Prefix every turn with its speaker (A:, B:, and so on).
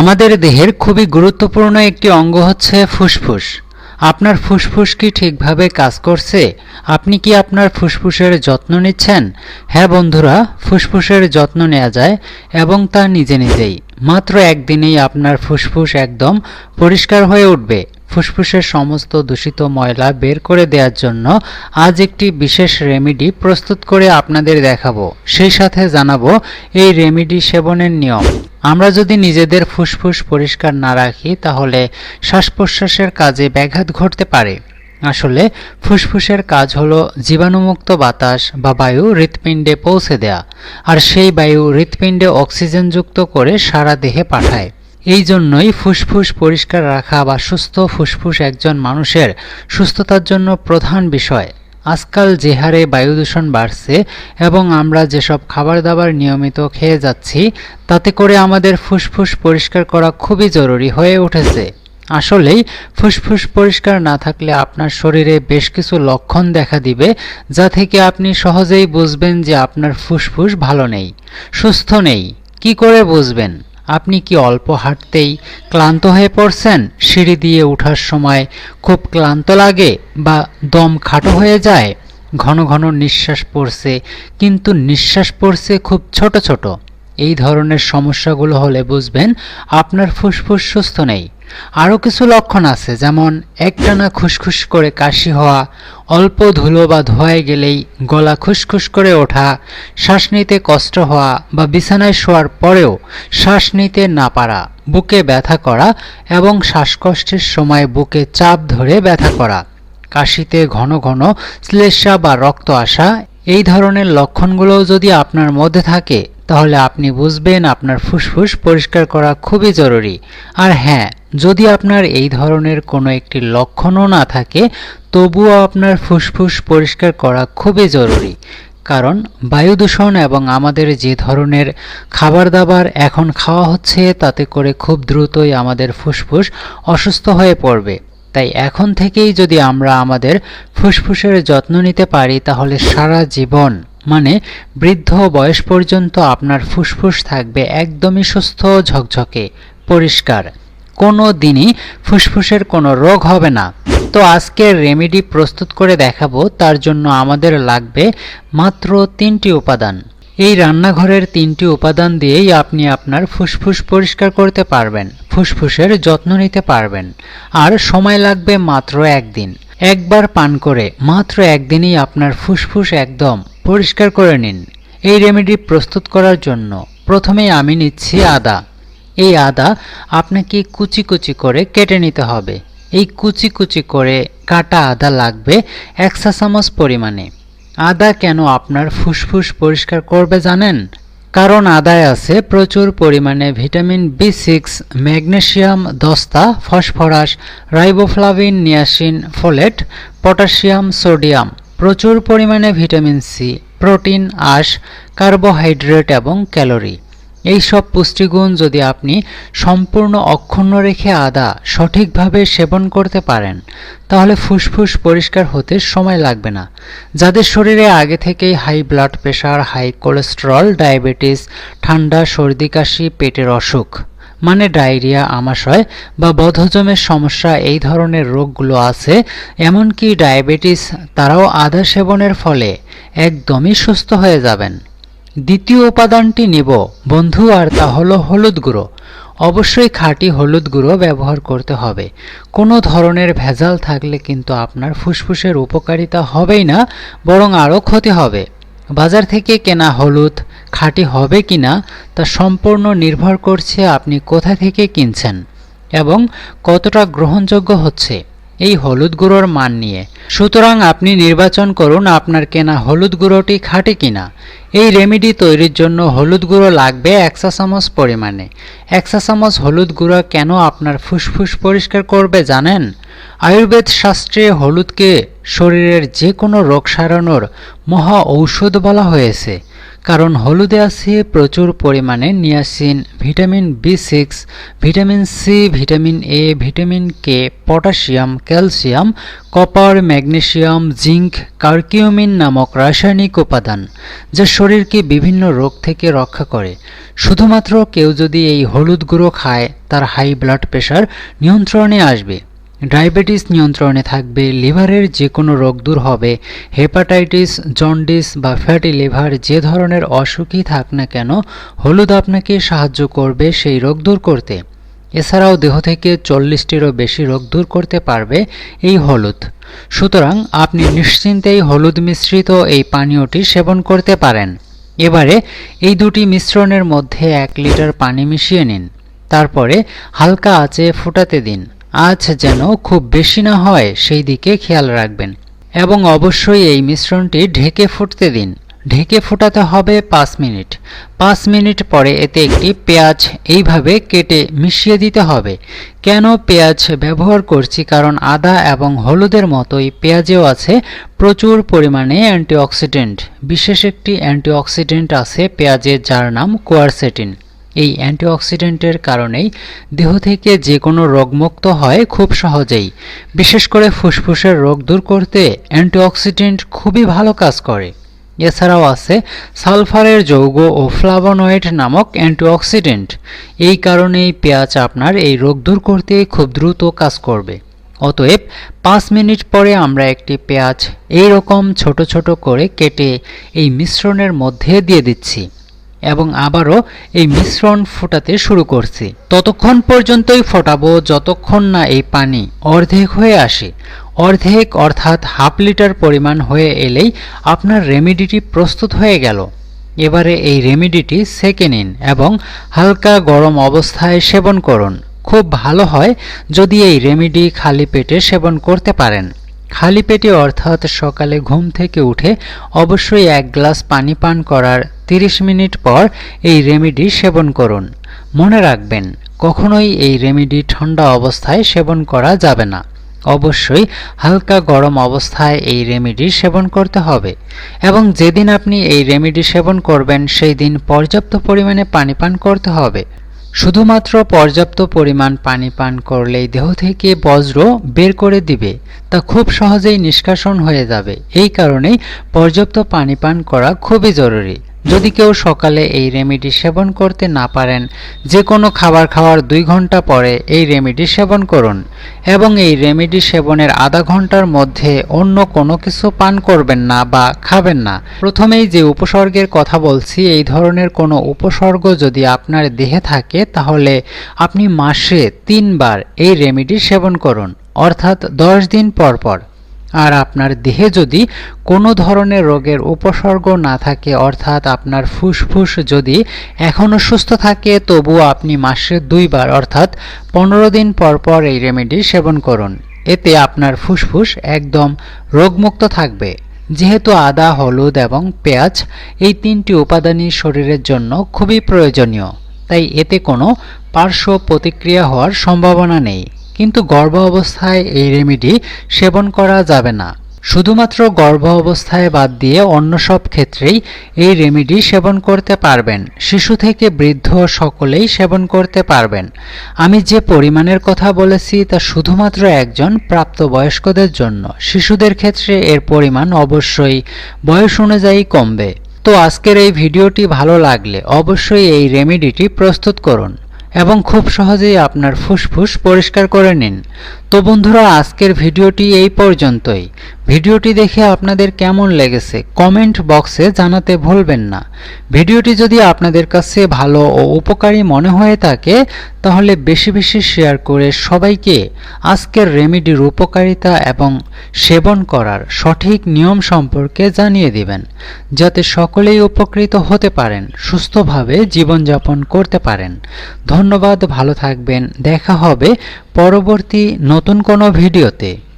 A: আমাদের দেহের খুবই গুরুত্বপূর্ণ একটি অঙ্গ হচ্ছে ফুসফুস। আপনার ফুসফুস কি ঠিকভাবে কাজ করছে? আপনি কি আপনার ফুসফুসের যত্ন নিচ্ছেন? হ্যাঁ বন্ধুরা, ফুসফুসের যত্ন নেওয়া যায় এবং তা নিজে নিজেই। মাত্র একদিনেই আপনার ফুসফুস একদম পরিষ্কার হয়ে উঠবে। ফুসফুসের সমস্ত দূষিত ময়লা বের করে দেওয়ার জন্য আজ একটি বিশেষ রেমিডি প্রস্তুত করে আপনাদের দেখাবো। সেই সাথে জানাব এই রেমেডি সেবনের নিয়ম। আমরা যদি নিজেদের ফুসফুস পরিষ্কার না রাখি, তাহলে শ্বাস প্রশ্বাসের কাজে ব্যাঘাত ঘটতে পারে। আসলে, ফুসফুসের কাজ হলো জীবাণুমুক্ত বাতাস বা বায়ু হৃৎপিণ্ডে পৌঁছে দেয়া, আর সেই বায়ু হৃৎপিণ্ডে অক্সিজেনযুক্ত করে সারা দেহে পাঠায়। এই জন্যই ফুসফুস পরিষ্কার রাখা বা সুস্থ ফুসফুস একজন মানুষের সুস্থতার জন্য প্রধান বিষয়। আজকাল যে হারে বায়ু দূষণ বাড়ছে এবং আমরা যেসব খাবার দাবার নিয়মিত খেয়ে যাচ্ছি, তাতে করে আমাদের ফুসফুস পরিষ্কার করা খুবই জরুরি হয়ে উঠেছে। আসলেই, ফুসফুস পরিষ্কার না থাকলে আপনার শরীরে বেশ কিছু লক্ষণ দেখা দিবে, যা থেকে আপনি সহজেই বুঝবেন যে আপনার ফুসফুস ভালো নেই, সুস্থ নেই। কি করে বুঝবেন? আপনি কি অল্প হাঁটতেই ক্লান্ত হয়ে পড়ছেন? সিঁড়ি দিয়ে ওঠার সময় খুব ক্লান্ত লাগে বা দম খাটো হয়ে যায়? ঘন ঘন নিঃশ্বাস পড়ছে, কিন্তু নিঃশ্বাস পড়ছে খুব ছোট ছোট। এই ধরনের সমস্যাগুলো হলে বুঝবেন আপনার ফুসফুস সুস্থ নেই। আরও কিছু লক্ষণ আছে, যেমন একটানা খুসখুস করে কাশি হওয়া, অল্প ধুলো বা ধোয়ায় গেলেই গলা খুসখুস করে ওঠা, শ্বাস নিতে কষ্ট হওয়া বা বিছানায় শোয়ার পরেও শ্বাস নিতে না পারা, বুকে ব্যথা করা এবং শ্বাসকষ্টের সময় বুকে চাপ ধরে ব্যথা করা, কাশিতে ঘন ঘন শ্লেষা বা রক্ত আসা, এই ধরনের লক্ষণগুলো যদি আপনার মধ্যে থাকে, তাহলে আপনি বুঝবেন আপনার ফুসফুস পরিষ্কার করা খুবই জরুরি। আর হ্যাঁ যদি আপনার এই ধরনের কোনো একটি লক্ষণও না থাকে, তবুও আপনার ফুসফুস পরিষ্কার করা খুবই জরুরি। কারণ বায়ু দূষণ এবং আমাদের যে ধরনের খাবার দাবার এখন খাওয়া হচ্ছে, তাতে করে খুব দ্রুতই আমাদের ফুসফুস অসুস্থ হয়ে পড়বে। তাই এখন থেকেই যদি আমরা আমাদের ফুসফুসের যত্ন নিতে পারি, তাহলে সারা জীবন মানে বৃদ্ধ বয়স পর্যন্ত আপনার ফুসফুস থাকবে একদমই সুস্থ ঝকঝকে, পরিষ্কার। কোনো দিনই ফুসফুসের কোনো রোগ হবে না। তো আজকের রেমেডি প্রস্তুত করে দেখাবো, তার জন্য আমাদের লাগবে মাত্র তিনটি উপাদান। এই রান্নাঘরের তিনটি উপাদান দিয়েই আপনি আপনার ফুসফুস পরিষ্কার করতে পারবেন, ফুসফুসের যত্ন নিতে পারবেন। আর সময় লাগবে মাত্র একদিন। একবার পান করে মাত্র একদিনই আপনার ফুসফুস একদম পরিষ্কার করে নিন। এই রেমেডি প্রস্তুত করার জন্য প্রথমেই আমি নিচ্ছি আদা। এই আদা আপনাকে কুচি কুচি করে কেটে নিতে হবে। এই কুচি কুচি করে কাটা আদা লাগবে এক চা চামচ পরিমাণে। আদা কেন আপনার ফুসফুস পরিষ্কার করবে জানেন? কারণ আদায় আছে প্রচুর পরিমাণে ভিটামিন বি সিক্স, ম্যাগনেশিয়াম দস্তা, phosphorus, riboflavin, niacin, folate, potassium, sodium. প্রচুর পরিমাণে ভিটামিন সি, প্রোটিন, আঁশ, কার্বোহাইড্রেট এবং ক্যালোরি। এই সব পুষ্টিগুণ যদি আপনি সম্পূর্ণ অক্ষুণ্ণ রেখে আদা সঠিকভাবে সেবন করতে পারেন, তাহলে ফুসফুস পরিষ্কার হতে সময় লাগবে না। যাদের শরীরে আগে থেকেই high blood pressure, high cholesterol, diabetes, ঠান্ডা, সর্দি কাশি, পেটের অসুখ মানে ডায়রিয়া, আমাশয় বা বদহজমের সমস্যা এই ধরনের রোগগুলো আছে, এমনকি ডায়াবেটিস, তারাও আদা সেবনের ফলে একদমই সুস্থ হয়ে যাবেন। দ্বিতীয় উপাদানটি নিব। বন্ধু, আর তা হলো হলুদ গুঁড়ো। অবশ্যই খাঁটি হলুদ গুঁড়ো ব্যবহার করতে হবে। কোনো ধরনের ভেজাল থাকলে কিন্তু আপনার ফুসফুসের উপকারিতা হবেই না, বরং আরও ক্ষতি হবে। বাজার থেকে কেনা হলুদ খাঁটি হবে কি না, তা সম্পূর্ণ নির্ভর করছে আপনি কোথা থেকে কিনছেন এবং কতটা গ্রহণযোগ্য হচ্ছে। এই হলুদ গুঁড়োর মান নিয়ে। সুতরাং আপনি নির্বাচন করুন আপনার কেনা হলুদ গুঁড়োটি খাঁটি কিনা। এই রেমেডি তৈরির জন্য হলুদ গুঁড়ো লাগবে এক চা চামচ পরিমাণে। এক চা চামচ হলুদ গুঁড়ো কেন আপনার ফুসফুস পরিষ্কার করবে জানেন? আয়ুর্বেদ শাস্ত্রে হলুদকে শরীরের যে কোনো রোগ সারানোর মহা ঔষধ বলা হয়েছে। কারণ হলুদে আছে প্রচুর পরিমাণে niacin, vitamin B six, vitamin C, vitamin A, vitamin K, potassium, calcium, copper magnesium zinc, curcumin নামক রাসায়নিক উপাদান যা শরীরকে বিভিন্ন রোগ থেকে রক্ষা করে। শুধুমাত্র কেউ যদি এই হলুদ গুঁড়ো খায়, তার হাই ব্লাড প্রেশার নিয়ন্ত্রণে আসবে। ডায়াবেটিস নিয়ন্ত্রণে থাকবে, লিভারের যে কোনো রোগ দূর হবে। হেপাটাইটিস, জন্ডিস বা ফ্যাটি লিভার যে ধরনের অসুখই থাক না কেন, হলুদ আপনাকে সাহায্য করবে সেই রোগ দূর করতে। এছাড়াও দেহ থেকে চল্লিশটিরও বেশি রোগ দূর করতে পারবে এই হলুদ। সুতরাং আপনি নিশ্চিন্তেই হলুদ মিশ্রিত এই পানীয়টি সেবন করতে পারেন। এবারে এই দুটি মিশ্রণের মধ্যে এক লিটার পানি মিশিয়ে নিন। তারপরে হালকা আঁচে ফুটাতে দিন। আঁচ যেন খুব বেশি না হয় সেই দিকে খেয়াল রাখবেন। এবং অবশ্যই এই মিশ্রণটি ঢেকে ফুটতে দিন। ঢেকে ফোটাতে হবে পাঁচ মিনিট। পাঁচ মিনিট পরে এতে একটি পেঁয়াজ এইভাবে কেটে মিশিয়ে দিতে হবে। কেন পেঁয়াজ ব্যবহার করছি? কারণ আদা এবং হলুদের মতোই পেঁয়াজেও আছে প্রচুর পরিমাণে অ্যান্টিঅক্সিডেন্ট। বিশেষ একটি অ্যান্টিঅক্সিডেন্ট আছে পেঁয়াজের, যার নাম কোয়ারসেটিন। এই অ্যান্টিঅক্সিডেন্টের কারণেই দেহ থেকে যে কোনো রোগমুক্ত হয় খুব সহজেই। বিশেষ করে ফুসফুসের রোগ দূর করতে অ্যান্টিঅক্সিডেন্ট খুবই ভালো কাজ করে। এছাড়াও আছে সালফারের যৌগ ও ফ্লাভোনয়েড নামক অ্যান্টিঅক্সিডেন্ট। এই কারণেই পেঁয়াজ আপনার এই রোগ দূর করতে খুব দ্রুত কাজ করবে। অতএব পাঁচ মিনিট পরে আমরা একটি পেঁয়াজ এই রকম ছোট ছোট করে কেটে এই মিশ্রণের মধ্যে দিয়ে দিচ্ছি। এবং আবারও এই মিশ্রণ ফোটাতে শুরু করছি। ততক্ষণ পর্যন্তই ফোটাবো যতক্ষণ না এই পানি অর্ধেক হয়ে আসে। অর্ধেক অর্থাৎ হাফ লিটার পরিমাণ হয়ে এলেই আপনার রেমেডিটি প্রস্তুত হয়ে গেল। এবারে এই রেমেডিটি সেকে নিন এবং হালকা গরম অবস্থায় সেবন করুন। খুব ভালো হয় যদি এই রেমেডি খালি পেটে সেবন করতে পারেন। খালি পেটে অর্থাৎ সকালে ঘুম থেকে উঠে অবশ্যই এক গ্লাস পানি পান করার 30 মিনিট পর এই রেমেডি সেবন করুন। মনে রাখবেন, কখনোই এই রেমেডি ঠান্ডা অবস্থায় সেবন করা যাবে না। অবশ্যই হালকা গরম অবস্থায় এই রেমেডি সেবন করতে হবে এবং যেদিন আপনি এই রেমেডি সেবন করবেন, সেই দিন পর্যাপ্ত পরিমাণে পানি পান করতে হবে। শুধুমাত্র পর্যাপ্ত পরিমাণ পানি পান করলেই দেহ থেকে বজ্র বের করে দিবে, তা খুব সহজেই নিষ্কাশন হয়ে যাবে। এই কারণেই পর্যাপ্ত পানি পান করা খুবই জরুরি। যদি কেউ সকালে এই রেমেডি সেবন করতে না পারেন, যে কোনো খাবার খাওয়ার দুই ঘণ্টা পরে এই রেমেডি সেবন করুন এবং এই রেমেডি সেবনের আধা ঘণ্টার মধ্যে অন্য কোনো কিছু পান করবেন না বা খাবেন না। প্রথমেই যে উপসর্গের কথা বলছি, এই ধরনের কোনো উপসর্গ যদি আপনার দেহে থাকে, তাহলে আপনি মাসে তিনবার এই রেমেডি সেবন করুন, অর্থাৎ দশ দিন পর পর। আর আপনার দেহে যদি কোনো ধরনের রোগের উপসর্গ না থাকে, অর্থাৎ আপনার ফুসফুস যদি এখনও সুস্থ থাকে, তবুও আপনি মাসে দুইবার, অর্থাৎ পনেরো দিন পর পর এই রেমেডি সেবন করুন। এতে আপনার ফুসফুস একদম রোগমুক্ত থাকবে। যেহেতু আদা, হলুদ এবং পেঁয়াজ এই তিনটি উপাদানই শরীরের জন্য খুবই প্রয়োজনীয়, তাই এতে কোনো পার্শ্ব প্রতিক্রিয়া হওয়ার সম্ভাবনা নেই। কিন্তু গর্ভ অবস্থায় এই রেমেডি সেবন করা যাবে না। শুধুমাত্র গর্ভ অবস্থায় বাদ দিয়ে অন্য সব ক্ষেত্রেই এই রেমেডি সেবন করতে পারবেন। শিশু থেকে বৃদ্ধ সকলেই সেবন করতে পারবেন। আমি যে পরিমাণের কথা বলেছি তা শুধুমাত্র একজন প্রাপ্তবয়স্কদের জন্য। শিশুদের ক্ষেত্রে এর পরিমাণ অবশ্যই বয়স অনুযায়ী কমবে। তো আজকের এই ভিডিওটি ভালো লাগলে অবশ্যই এই রেমেডিটি প্রস্তুত করুন। এবং খুব সহজেই আপনার ফুসফুস পরিষ্কার করে নিন। তো বন্ধুরা আজকের ভিডিওটি এই পর্যন্তই। ভিডিওটি দেখে আপনাদের কেমন লেগেছে কমেন্ট বক্সে জানাতে ভুলবেন না। ভিডিওটি যদি আপনাদের কাছে ভালো ও উপকারী মনে হয়ে থাকে, তাহলে বেশি বেশি শেয়ার করে সবাইকে আজকের রেমেডির উপকারিতা এবং সেবন করার সঠিক নিয়ম সম্পর্কে জানিয়ে দিবেন, যাতে সকলেই উপকৃত হতে পারেন, সুস্থভাবে জীবনযাপন করতে পারেন। ধন্যবাদ, ভালো থাকবেন, দেখা হবে পরবর্তী নতুন কোনো ভিডিওতে।